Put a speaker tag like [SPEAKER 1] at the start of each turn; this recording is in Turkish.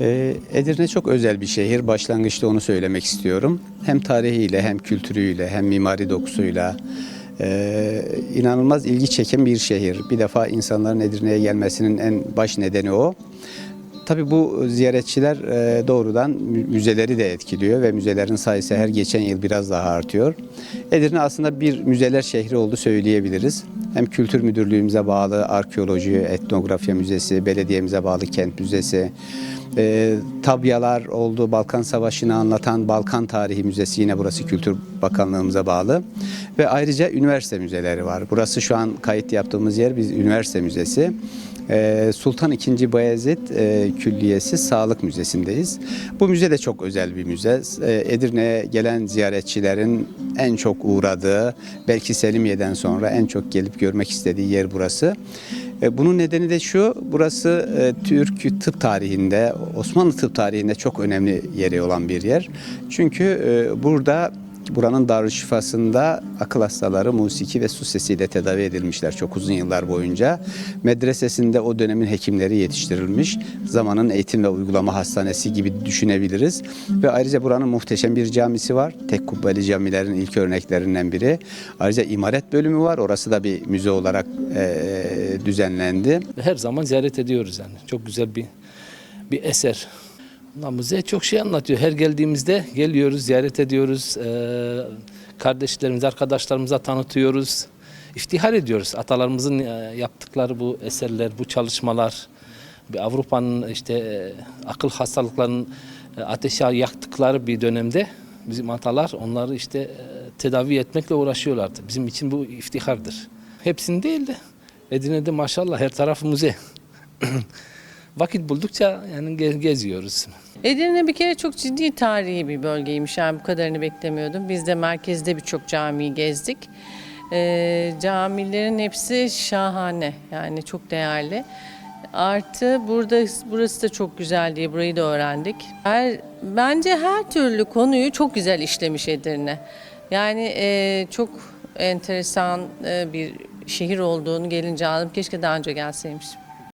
[SPEAKER 1] Ee, Edirne çok özel bir şehir. Başlangıçta onu söylemek istiyorum. Hem tarihiyle hem kültürüyle hem mimari dokusuyla e, inanılmaz ilgi çeken bir şehir. Bir defa insanların Edirne'ye gelmesinin en baş nedeni o. Tabii bu ziyaretçiler e, doğrudan mü- müzeleri de etkiliyor ve müzelerin sayısı her geçen yıl biraz daha artıyor. Edirne aslında bir müzeler şehri oldu söyleyebiliriz. Hem kültür müdürlüğümüze bağlı arkeoloji, etnografya müzesi, belediyemize bağlı kent müzesi, e, tabyalar oldu, Balkan Savaşı'nı anlatan Balkan Tarihi Müzesi yine burası Kültür Bakanlığımıza bağlı. Ve ayrıca üniversite müzeleri var. Burası şu an kayıt yaptığımız yer biz üniversite müzesi. Ee, Sultan II. Bayezid e, Külliyesi Sağlık Müzesi'ndeyiz. Bu müze de çok özel bir müze. Ee, Edirne'ye gelen ziyaretçilerin en çok uğradığı, belki Selimiye'den sonra en çok gelip görmek istediği yer burası. Ee, Bunun nedeni de şu, burası e, Türk tıp tarihinde, Osmanlı tıp tarihinde çok önemli yeri olan bir yer. Çünkü e, burada Buranın Darüşşifası'nda akıl hastaları musiki ve su sesiyle tedavi edilmişler çok uzun yıllar boyunca. Medresesinde o dönemin hekimleri yetiştirilmiş. Zamanın eğitim ve uygulama hastanesi gibi düşünebiliriz. Ve ayrıca buranın muhteşem bir camisi var. Tek kubbeli camilerin ilk örneklerinden biri. Ayrıca imaret bölümü var. Orası da bir müze olarak eee, düzenlendi.
[SPEAKER 2] Her zaman ziyaret ediyoruz yani. Çok güzel bir bir eser. Müze çok şey anlatıyor. Her geldiğimizde geliyoruz, ziyaret ediyoruz. Ee, kardeşlerimiz, arkadaşlarımıza tanıtıyoruz. İftihar ediyoruz. Atalarımızın e, yaptıkları bu eserler, bu çalışmalar. Avrupa'nın işte e, akıl hastalıklarının e, ateşe yaktıkları bir dönemde bizim atalar onları işte tedavi etmekle uğraşıyorlardı. Bizim için bu iftihardır. Hepsini değil de Edirne'de maşallah her tarafı müze. Vakit buldukça yani ge- geziyoruz.
[SPEAKER 3] Edirne bir kere çok ciddi tarihi bir bölgeymiş. Yani bu kadarını beklemiyordum. Biz de merkezde birçok camiyi gezdik. Ee, camilerin hepsi şahane. Yani çok değerli. Artı burada burası da çok güzel diye burayı da öğrendik. Her, bence her türlü konuyu çok güzel işlemiş Edirne. Yani e, çok enteresan e, bir şehir olduğunu gelince anladım. Keşke daha önce gelseymişim.